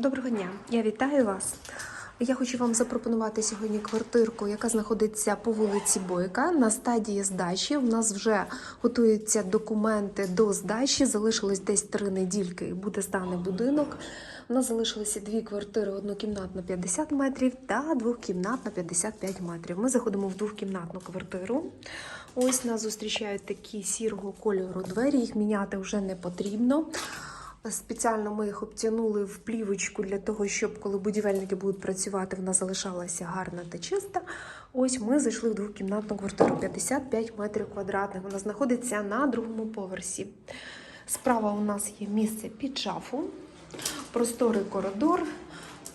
Доброго дня, я вітаю вас. Я хочу вам запропонувати сьогодні квартирку, яка знаходиться по вулиці Бойка на стадії здачі. У нас вже готуються документи до здачі. Залишилось десь три недільки і буде зданий будинок. У нас залишилися дві квартири: однокімнатна 50 метрів та двохкімнатна 55 метрів. Ми заходимо в двохкімнатну квартиру. Ось нас зустрічають такі сірого кольору двері. Їх міняти вже не потрібно. Спеціально ми їх обтянули в плівочку для того, щоб коли будівельники будуть працювати, вона залишалася гарна та чиста. Ось ми зайшли в двокімнатну квартиру 55 метрів квадратних. Вона знаходиться на другому поверсі. Справа у нас є місце під шафу, просторий коридор.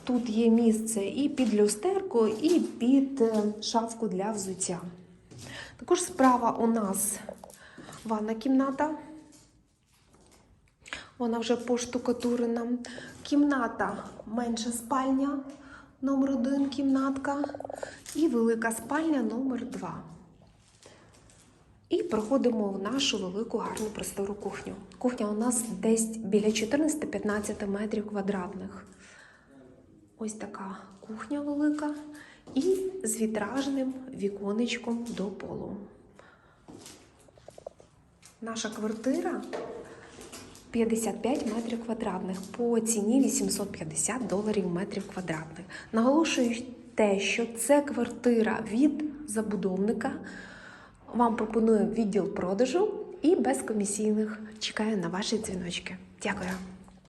Тут є місце і під люстерку, і під е, шафку для взуття. Також справа у нас ванна кімната. Вона вже поштукатурена. Кімната менша спальня, номер один кімнатка. І велика спальня номер два. І проходимо в нашу велику гарну простору кухню. Кухня у нас десь біля 14-15 метрів квадратних. Ось така кухня велика. І з вітражним віконечком до полу. Наша квартира 55 метрів квадратних по ціні 850 доларів метрів квадратних. Наголошую те, що це квартира від забудовника. Вам пропоную відділ продажу і без комісійних. Чекаю на ваші дзвіночки. Дякую.